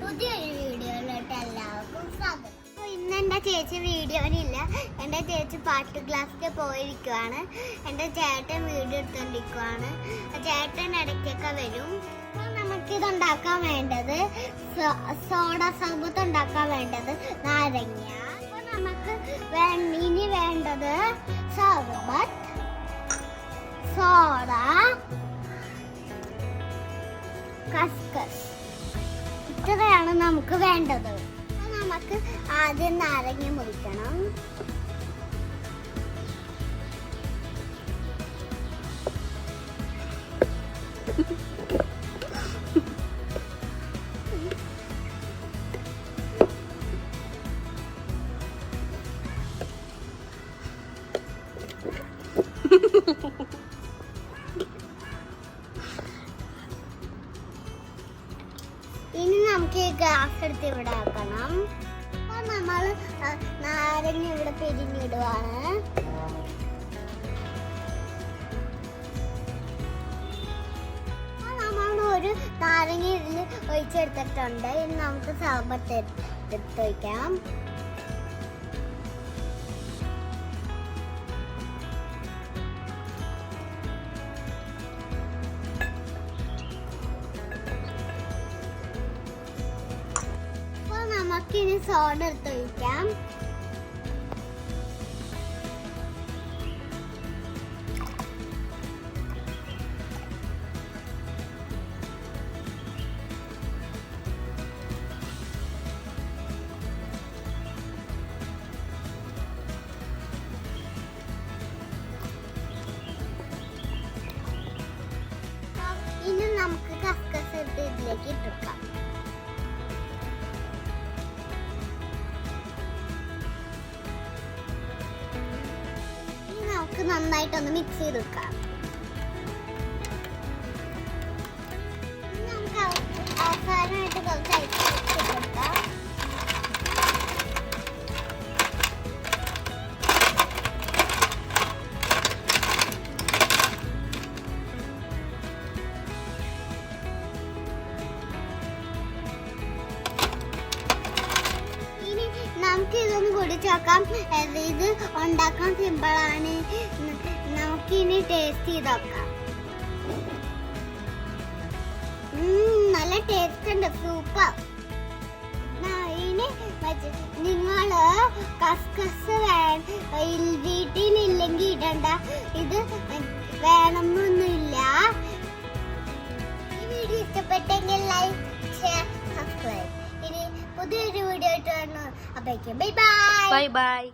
വീഡിയോയിലോട്ട് എല്ലാവർക്കും സ്വാഗതം. ചേച്ചി വീഡിയോയിലില്ല എന്റെ ചേച്ചി പാട്ട് ക്ലാസ്സിൽ പോയിരിക്കുവാണ്. എന്റെ ചേട്ടൻ വീഡിയോ എടുത്തോണ്ടിരിക്കുവാണ്. ചേട്ടൻ ഇടയ്ക്കൊക്കെ വരും. നമുക്കിത് ഉണ്ടാക്കാൻ വേണ്ടത് സോഡ സർബത്ത് ഉണ്ടാക്കാൻ വേണ്ടത് നാരങ്ങ അപ്പോൾ നമുക്ക് ഇനി വേണ്ടത് സർബത്ത് സോഡ കസ്കസ്. ഇത്രയാണ് നമുക്ക് വേണ്ടത്. നമുക്ക് ആദ്യം നാരങ്ങ മുറിക്കണം. ഇനി നമുക്ക് ഈ ഗ്ലാസ് എടുത്ത് ഇവിടെ ആക്കണം. അപ്പൊ നമ്മൾ നാരങ്ങ ഇവിടെ പിരിഞ്ഞിടുവാണ്. ഒരു നാരങ്ങ ഇതിൽ ഒഴിച്ചെടുത്തിട്ടുണ്ട്. ഇനി നമുക്ക് സർബത്ത് എടുത്ത് നമുക്കിനി സോഡ എടുത്ത് ഒഴിക്കാം. ഇനി നമുക്ക് കസ്കസ് ഇതിലേക്ക് ഇട്ടിക്കാം. നമുക്ക് നന്നായിട്ടൊന്ന് മിക്സ് ചെയ്ത് വെക്കാം. നമുക്ക് അവ- അവസാനമായിട്ട് കുറച്ച് ഐസ് നമുക്ക് ഇതൊന്ന് കൂടി ഇത് ഇത് ഉണ്ടാക്കാൻ സിമ്പിളാണ് നമുക്ക് ഇനി ടേസ്റ്റ് ചെയ്ത് നോക്കാം നല്ല ടേസ്റ്റ് ഉണ്ട്. സൂപ്പർ ഇനി നിങ്ങൾ കസ്കസ് വീട്ടിനില്ലെങ്കിൽ ഇടണ്ട. ഇത് വേണമെന്നൊന്നുമില്ല. ഈ വീഡിയോ ഇഷ്ടപ്പെട്ടെങ്കിൽ ലൈക്ക് ഷെയർ സബ്സ്ക്രൈബ് ഇനി പുതിയൊരു വീഡിയോ ആയിട്ട് വരണം അപ്പോഴേക്കും ബൈ ബൈ ബൈ ബൈ